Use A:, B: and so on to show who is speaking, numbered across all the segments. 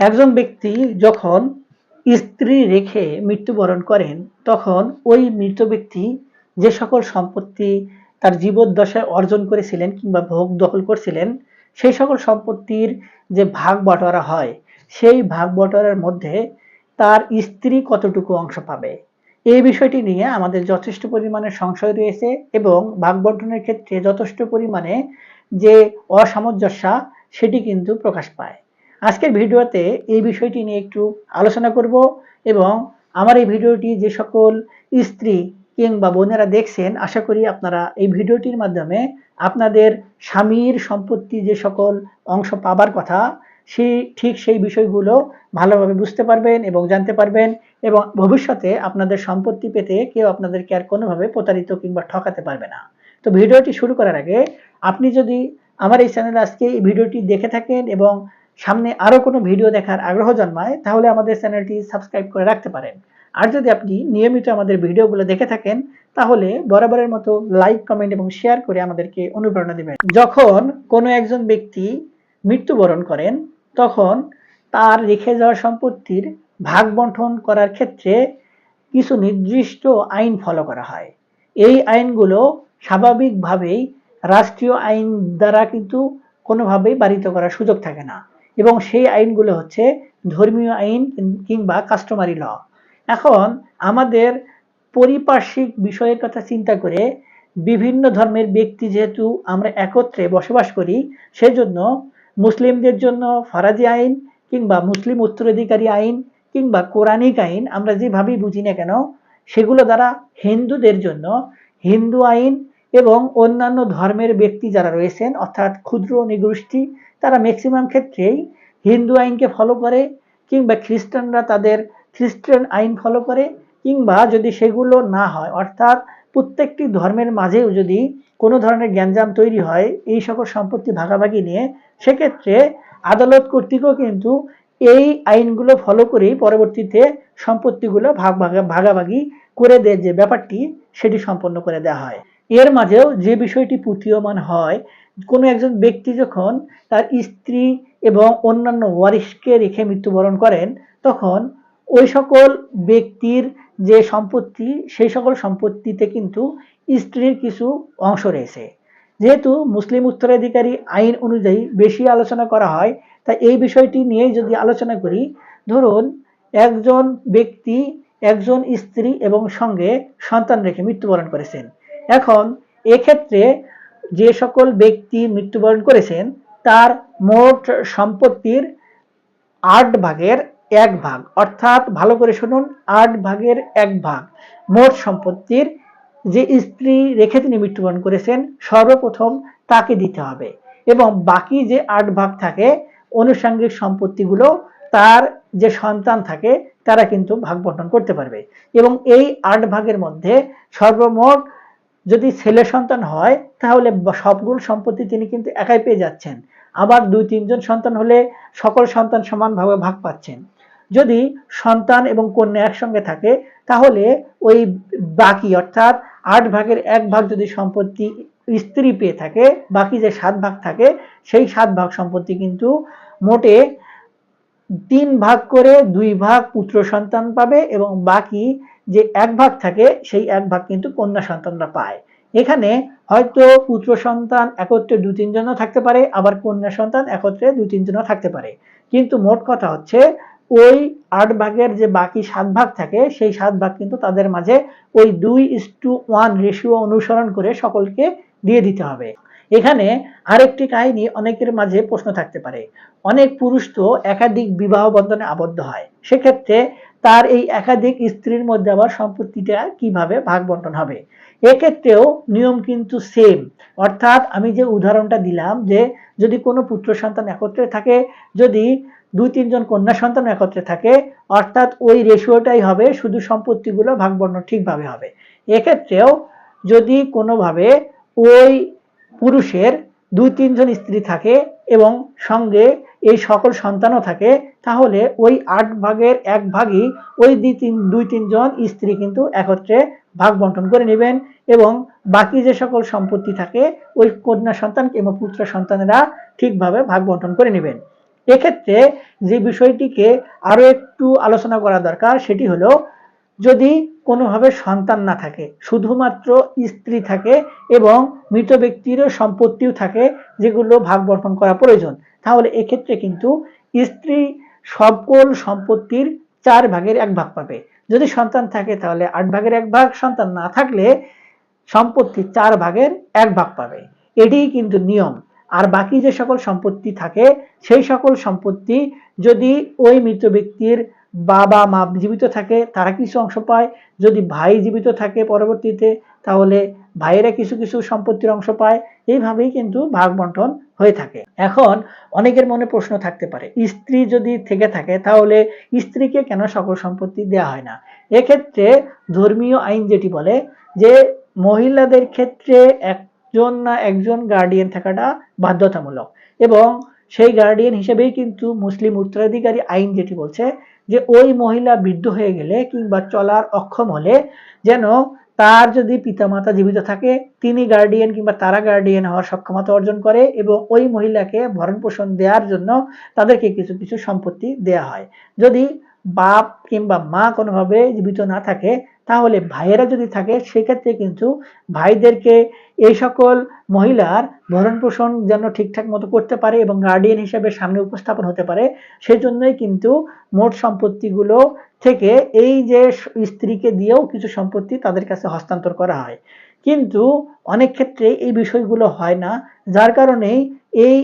A: একজন ব্যক্তি যখন স্ত্রী রেখে মৃত্যুবরণ করেন, তখন ওই মৃত ব্যক্তি যে সকল সম্পত্তি তার জীবদ্দশায় অর্জন করেছিলেন কিংবা ভোগ দখল করছিলেন, সেই সকল সম্পত্তির যে ভাগ বটোয়ারা হয়, সেই ভাগ বটোয়ারার মধ্যে তার স্ত্রী কতটুকু অংশ পাবে? এই বিষয়টি নিয়ে আমাদের যথেষ্ট পরিমাণে সংশয় রয়েছে এবং ভাগ বন্টনের ক্ষেত্রে যথেষ্ট পরিমাণে যে অসামঞ্জস্যা, সেটি কিন্তু প্রকাশ পায়। আজকের ভিডিওতে এই বিষয়টি নিয়ে একটু আলোচনা করব এবং আমার এই ভিডিওটি যে সকল স্ত্রী কিংবা বোনেরা দেখছেন, আশা করি আপনারা এই ভিডিওটির মাধ্যমে আপনাদের স্বামীর সম্পত্তি যে সকল অংশ পাবার কথা সেই ঠিক সেই বিষয়গুলো ভালোভাবে বুঝতে পারবেন এবং জানতে পারবেন এবং ভবিষ্যতে আপনাদের সম্পত্তি পেতে কেউ আপনাদেরকে আর কোনোভাবে প্রতারিত কিংবা ঠকাতে পারবে না। তো ভিডিওটি শুরু করার আগে, আপনি যদি আমার এই চ্যানেলে আজকে এই ভিডিওটি দেখে থাকেন এবং সামনে আরও কোনো ভিডিও দেখার আগ্রহ জন্মায়, তাহলে আমাদের চ্যানেলটি সাবস্ক্রাইব করে রাখতে পারেন। আর যদি আপনি নিয়মিত আমাদের ভিডিওগুলো দেখে থাকেন, তাহলে বরাবরের মতো লাইক কমেন্ট এবং শেয়ার করে আমাদেরকে অনুপ্রেরণা দেবেন। যখন কোনো একজন ব্যক্তি মৃত্যুবরণ করেন, তখন তার রেখে যাওয়া সম্পত্তির ভাগ বন্টন করার ক্ষেত্রে কিছু নির্দিষ্ট আইন ফলো করা হয়। এই আইনগুলো স্বাভাবিকভাবেই রাষ্ট্রীয় আইন দ্বারা কিন্তু কোনোভাবেই বারিত করার সুযোগ থাকে না। এবং সেই আইনগুলো হচ্ছে ধর্মীয় আইন কিংবা কাস্টমারি ল এখন আমাদের পরিপার্শ্বিক বিষয়ের কথা চিন্তা করে বিভিন্ন ধর্মের ব্যক্তি যেহেতু আমরা একত্রে বসবাস করি, সেজন্য মুসলিমদের জন্য ফরাজি আইন কিংবা মুসলিম উত্তরাধিকারী আইন কিংবা কোরআনিক আইন আমরা যেভাবেই বুঝি না কেন, সেগুলো দ্বারা হিন্দুদের জন্য হিন্দু আইন এবং অন্যান্য ধর্মের ব্যক্তি যারা রয়েছেন, অর্থাৎ ক্ষুদ্র, নিগোষ্ঠী তারা ম্যাক্সিমাম ক্ষেত্রেই হিন্দু আইনকে ফলো করে কিংবা খ্রিস্টানরা তাদের খ্রিস্টান আইন ফলো করে কিংবা যদি সেগুলো না হয়, অর্থাৎ প্রত্যেকটি ধর্মের মাঝেও যদি কোনো ধরনের গ্যাঞ্জাম তৈরি হয়, এই সকল সম্পত্তি ভাগাভাগি নিয়ে, সেক্ষেত্রে আদালত কর্তৃকও কিন্তু এই আইনগুলো ফলো করেই পরবর্তীতে সম্পত্তিগুলো ভাগ ভাগাভাগি করে দেয় যে ব্যাপারটি, সেটি সম্পন্ন করে দেওয়া হয়। এর মাঝেও যে বিষয়টি প্রতীয়মান হয়, কোনো একজন ব্যক্তি যখন তার স্ত্রী এবং অন্যান্য ওয়ারিশকে রেখে মৃত্যুবরণ করেন, তখন ওই সকল ব্যক্তির যে সম্পত্তি, সেই সকল সম্পত্তিতে কিন্তু স্ত্রীর কিছু অংশ রয়েছে। যেহেতু মুসলিম উত্তরাধিকারী আইন অনুযায়ী বেশি আলোচনা করা হয়, তাই এই বিষয়টি নিয়েই যদি আলোচনা করি, ধরুন একজন ব্যক্তি, একজন স্ত্রী এবং সঙ্গে সন্তান রেখে মৃত্যুবরণ করেছেন। এখন এক্ষেত্রে যে সকল ব্যক্তি মৃত্যুবরণ করেছেন, তার মোট সম্পত্তির আট ভাগের এক ভাগ। অর্থাৎ ভালো করে শুনুন, আট ভাগের এক ভাগ। মোট সম্পত্তির যে স্ত্রী রেখে তিনি মৃত্যুবরণ করেছেন, সর্বপ্রথম তাকে দিতে হবে। এবং বাকি যে আট ভাগ থাকে অনুষাঙ্গিক সম্পত্তিগুলো তার যে সন্তান থাকে, তারা কিন্তু ভাগ বন্টন করতে পারবে। এবং এই আট ভাগের মধ্যে সর্বমোট যদি ছেলে সন্তান হয়, তাহলে সবগুলো সম্পত্তি তিনি কিন্তু একাই পেয়ে যাচ্ছেন। আবার দুই, তিনজন সন্তান হলে সকল সন্তান সমানভাবে ভাগ পাচ্ছেন। যদি সন্তান এবং কন্যা একসঙ্গে থাকে, তাহলে ওই বাকি অর্থাৎ আট ভাগের এক ভাগ যদি সম্পত্তি স্ত্রী পেয়ে থাকে, বাকি যে সাত ভাগ থাকে, সেই সাত ভাগ সম্পত্তি কিন্তু মোটে তিন ভাগ করে দুই ভাগ পুত্র সন্তান পাবে এবং বাকি যে এক ভাগ থাকে, সেই এক ভাগ কিন্তু কন্যা সন্তানরা পায়। এখানে হয়তো পুত্র সন্তান একত্রে দু তিনজনও থাকতে পারে, আবার কন্যা সন্তান একত্রে দু তিনজনও থাকতে পারে। কিন্তু মোট কথা হচ্ছে, ওই আট ভাগের যে বাকি সাত ভাগ থাকে, সেই সাত ভাগ কিন্তু তাদের মাঝে ওই দুই ইস টু ওয়ান রেশিও অনুসরণ করে সকলকে দিয়ে দিতে হবে। এখানে আরেকটি কাহিনী অনেকের মাঝে প্রশ্ন থাকতে পারে। অনেক পুরুষ তো একাধিক বিবাহ বন্ধনে আবদ্ধ হয়। সেক্ষেত্রে তার এই একাধিক স্ত্রীর মধ্যে আবার সম্পত্তিটা কীভাবে ভাগ বন্টন হবে? এক্ষেত্রেও নিয়ম কিন্তু সেম অর্থাৎ আমি যে উদাহরণটা দিলাম যে যদি কোনো পুত্র সন্তান একত্রে থাকে, যদি দুই তিনজন কন্যা সন্তান একত্রে থাকে, অর্থাৎ ওই রেশিওটাই হবে শুধু সম্পত্তিগুলো ভাগ ঠিকভাবে হবে। এক্ষেত্রেও যদি কোনোভাবে ওই পুরুষের দুই তিনজন স্ত্রী থাকে এবং সঙ্গে এই সকল সন্তানও থাকে, তাহলে ওই আট ভাগের এক ভাগই ওই দুই তিন, দুই তিনজন স্ত্রী কিন্তু একত্রে ভাগ বন্টন করে নেবেন এবং বাকি যে সকল সম্পত্তি থাকে, ওই কন্যা সন্তান কিংবা পুত্র সন্তানেরা ঠিকভাবে ভাগ বন্টন করে নেবেন। এক্ষেত্রে যে বিষয়টিকে আরও একটু আলোচনা করা দরকার, সেটি হলো যদি কোনোভাবে সন্তান না থাকে, শুধুমাত্র স্ত্রী থাকে এবং মৃত ব্যক্তির সম্পত্তিও থাকে যেগুলো ভাগ বন্টন করা প্রয়োজন, তাহলে এক্ষেত্রে কিন্তু স্ত্রী সকল সম্পত্তির চার ভাগের এক ভাগ পাবে। যদি সন্তান থাকে তাহলে আট ভাগের এক ভাগ, সন্তান না থাকলে সম্পত্তি চার ভাগের এক ভাগ পাবে। এটিই কিন্তু নিয়ম। আর বাকি যে সকল সম্পত্তি থাকে, সেই সকল সম্পত্তি যদি ওই মৃত ব্যক্তির বাবা মা জীবিত থাকে, তারা কিছু অংশ পায়। যদি ভাই জীবিত থাকে পরবর্তীতে, তাহলে ভাইয়েরা কিছু কিছু সম্পত্তির অংশ পায়। এইভাবেই কিন্তু ভাগ বন্টন হয়ে থাকে। এখন অনেকের মনে প্রশ্ন থাকতে পারে, স্ত্রী যদি থেকে থাকে, তাহলে স্ত্রীকে কেন সকল সম্পত্তি দেওয়া হয় না? এক্ষেত্রে ধর্মীয় আইন যেটি বলে যে, মহিলাদের ক্ষেত্রে একজন না একজন গার্ডিয়ান থাকাটা বাধ্যতামূলক। এবং সেই গার্ডিয়ান হিসেবেই কিন্তু মুসলিম উত্তরাধিকারী আইন যেটি বলছে যে ওই মহিলা বৃদ্ধ হয়ে গেলে কিংবা চলার অক্ষম হলে যেন তার যদি পিতামাতা জীবিত থাকে, তিনি গার্ডিয়ান কিংবা তারা গার্ডিয়ান হওয়ার সক্ষমতা অর্জন করে এবং ওই মহিলাকে ভরণ পোষণ দেওয়ার জন্য তাদেরকে কিছু কিছু সম্পত্তি দেয়া হয়। যদি বাপ কিংবা মা কোনোভাবে জীবিত না থাকে তাহলে ভাইয়েরা যদি থাকে, সেক্ষেত্রে কিন্তু ভাইদেরকে এই সকল মহিলার ভরণ পোষণ যেন ঠিকঠাক মতো করতে পারে এবং গার্ডিয়ান হিসেবে সামনে উপস্থাপন হতে পারে সেই জন্যই কিন্তু মোট সম্পত্তিগুলো থেকে এই যে স্ত্রীকে দিয়েও কিছু সম্পত্তি তাদের কাছে হস্তান্তর করা হয়। কিন্তু অনেক ক্ষেত্রে এই বিষয়গুলো হয় না, যার কারণে এই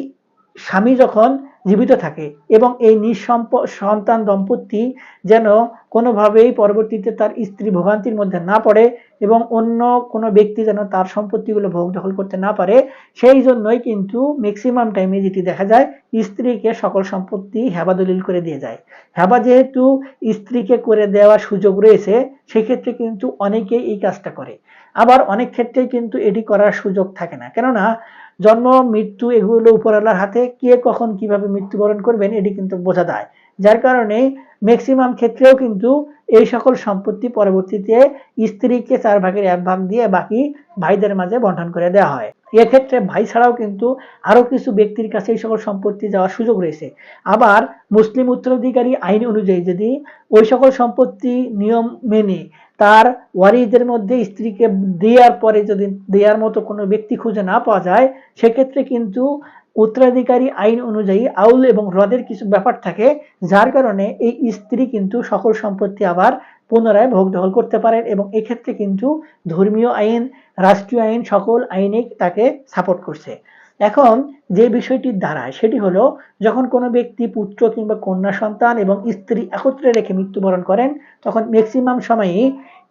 A: স্বামী যখন জীবিত থাকে এবং এই নিঃসম্প, সন্তান দম্পতি যেন কোনোভাবেই পরবর্তীতে তার স্ত্রী ভোগান্তির মধ্যে না পড়ে এবং অন্য কোনো ব্যক্তি যেন তার সম্পত্তিগুলো ভোগ দখল করতে না পারে, সেই জন্যই কিন্তু ম্যাক্সিমাম টাইমে যেটি দেখা যায়, স্ত্রীকে সকল সম্পত্তি হেবা দলিল করে দিয়ে যায়। হেবা যেহেতু স্ত্রীকে করে দেওয়ার সুযোগ রয়েছে, সেক্ষেত্রে কিন্তু অনেকেই এই কাজটা করে। আবার অনেক ক্ষেত্রেই কিন্তু এটি করার সুযোগ থাকে না। কেননা জন্ম, মৃত্যু এগুলো উপরওয়ালার হাতে। কে কখন কীভাবে মৃত্যুবরণ করবেন, এটি কিন্তু বোঝা যায়। যার কারণে ম্যাক্সিমাম ক্ষেত্রেও কিন্তু এই সকল সম্পত্তি পরবর্তীতে স্ত্রীকে চার ভাগের এক ভাগ দিয়ে বাকি ভাইদের মাঝে বন্টন করে দেওয়া হয়। এক্ষেত্রে ভাই ছাড়াও কিন্তু আরও কিছু ব্যক্তির কাছে এই সকল সম্পত্তি যাওয়ার সুযোগ রয়েছে। আবার মুসলিম উত্তরাধিকারী আইন অনুযায়ী যদি ওই সকল সম্পত্তি নিয়ম মেনে তার ওয়ারিদের মধ্যে স্ত্রীকে দেওয়ার পরে যদি দেওয়ার মতো কোনো ব্যক্তি খুঁজে না পাওয়া যায়, সেক্ষেত্রে কিন্তু উত্তরাধিকারী আইন অনুযায়ী আউল এবং হ্রদের কিছু ব্যাপার থাকে, যার কারণে এই স্ত্রী কিন্তু সকল সম্পত্তি আবার পুনরায় ভোগ দখল করতে পারেন এবং এক্ষেত্রে কিন্তু ধর্মীয় আইন, রাষ্ট্রীয় আইন সকল আইনে তাকে সাপোর্ট করছে। এখন যে বিষয়টির দাঁড়ায় সেটি হলো যখন কোনো ব্যক্তি পুত্র কিংবা কন্যা সন্তান এবং স্ত্রী একত্রে রেখে মৃত্যুবরণ করেন, তখন ম্যাক্সিমাম সময়ে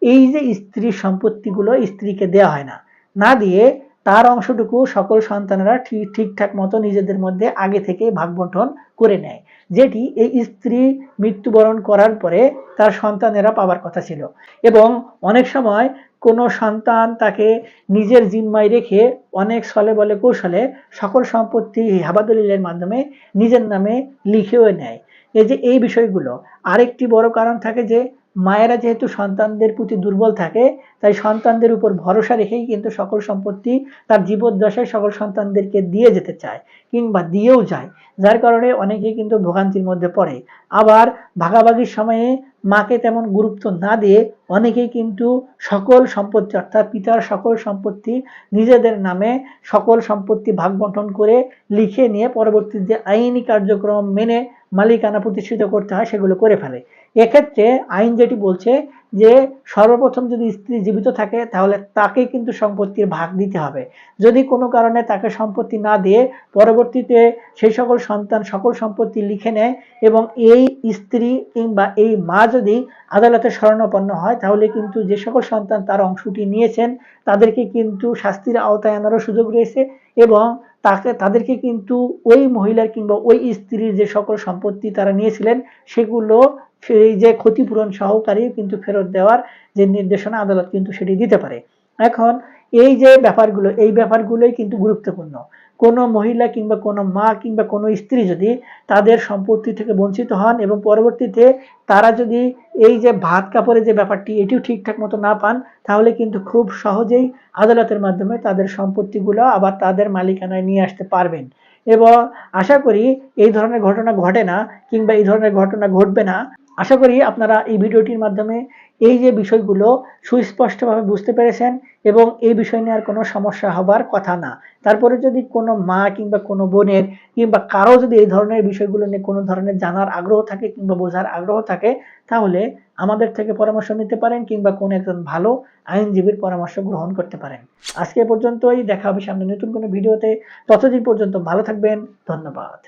A: এই যে স্ত্রীর সম্পত্তিগুলো স্ত্রীকে দেওয়া হয় না। না দিয়ে তার অংশটুকু সকল সন্তানেরা ঠিক, ঠিকঠাক মতো নিজেদের মধ্যে আগে থেকে ভাগ বন্টন করে নেয়, যেটি এই স্ত্রী মৃত্যুবরণ করার পরে তার সন্তানেরা পাবার কথা ছিল। এবং অনেক সময় কোনো সন্তান তাকে নিজের জিম্মায় রেখে অনেক ছলে বলে কৌশলে সকল সম্পত্তি হাবাদলিলের মাধ্যমে নিজের নামে লিখেও নেয়। এই যে, এই বিষয়গুলো, আরেকটি বড় কারণ থাকে যে মায়েরা যেহেতু সন্তানদের প্রতি দুর্বল থাকে, তাই সন্তানদের উপর ভরসা রেখেই কিন্তু সকল সম্পত্তি তার জীবদ্দশায় সকল সন্তানদেরকে দিয়ে যেতে চায় কিংবা দিয়েও যায়। যার কারণে অনেকে কিন্তু ভোগান্তির মধ্যে পড়ে। আবার ভাগাভাগির সময়ে মাকে তেমন গুরুত্ব না দিয়ে অনেকেই কিন্তু সকল সম্পত্তি, অর্থাৎ পিতার সকল সম্পত্তি নিজেদের নামে সকল সম্পত্তি ভাগ বন্টন করে লিখে নিয়ে পরবর্তী যে আইনি কার্যক্রম মেনে মালিকানা প্রতিষ্ঠিত করতে হয়, সেগুলো করে ফেলে। এক্ষেত্রে আইন যেটি বলছে যে সর্বপ্রথম যদি স্ত্রী জীবিত থাকে, তাহলে তাকে কিন্তু সম্পত্তির ভাগ দিতে হবে। যদি কোনো কারণে তাকে সম্পত্তি না দিয়ে পরবর্তীতে সেই সকল সন্তান সকল সম্পত্তি লিখে নেয় এবং এই স্ত্রী কিংবা এই মা যদি আদালতে শরণাপন্ন হয়, তাহলে কিন্তু যে সকল সন্তান তার অংশটি নিয়েছেন, তাদেরকে কিন্তু শাস্তির আওতায় আনারও সুযোগ রয়েছে এবং তাকে, তাদেরকে কিন্তু ওই মহিলার কিংবা ওই স্ত্রীর যে সকল সম্পত্তি তারা নিয়েছিলেন, সেগুলো সেই যে ক্ষতিপূরণ সহকারী কিন্তু ফেরত দেওয়ার যে নির্দেশনা আদালত কিন্তু সেটি দিতে পারে। এখন এই যে ব্যাপারগুলো, এই ব্যাপারগুলোই কিন্তু গুরুত্বপূর্ণ। কোনো মহিলা কিংবা কোনো মা কিংবা কোনো স্ত্রী যদি তাদের সম্পত্তি থেকে বঞ্চিত হন এবং পরবর্তীতে তারা যদি এই যে ভাত কাপড়ের যে ব্যাপারটি, এটিও ঠিকঠাক মতো না পান, তাহলে কিন্তু খুব সহজেই আদালতের মাধ্যমে তাদের সম্পত্তিগুলো আবার তাদের মালিকানায় নিয়ে আসতে পারবেন। এবং আশা করি এই ধরনের ঘটনা ঘটে না কিংবা এই ধরনের ঘটনা ঘটবে না। আশা করি আপনারা এই ভিডিওটির মাধ্যমে এই যে বিষয়গুলো সুস্পষ্টভাবে বুঝতে পেরেছেন এবং এই বিষয় নিয়ে আর কোনো সমস্যা হবার কথা না। তারপরে যদি কোনো মা কিংবা কোনো বোনের কিংবা কারও যদি এই ধরনের বিষয়গুলো নিয়ে কোনো ধরনের জানার আগ্রহ থাকে কিংবা বোঝার আগ্রহ থাকে, তাহলে আমাদের থেকে পরামর্শ নিতে পারেন কিংবা কোনো একজন ভালো আইনজীবীর পরামর্শ গ্রহণ করতে পারেন। আজকে পর্যন্তই, দেখা হবে সামনে নতুন কোনো ভিডিওতে। ততদিন পর্যন্ত ভালো থাকবেন, ধন্যবাদ।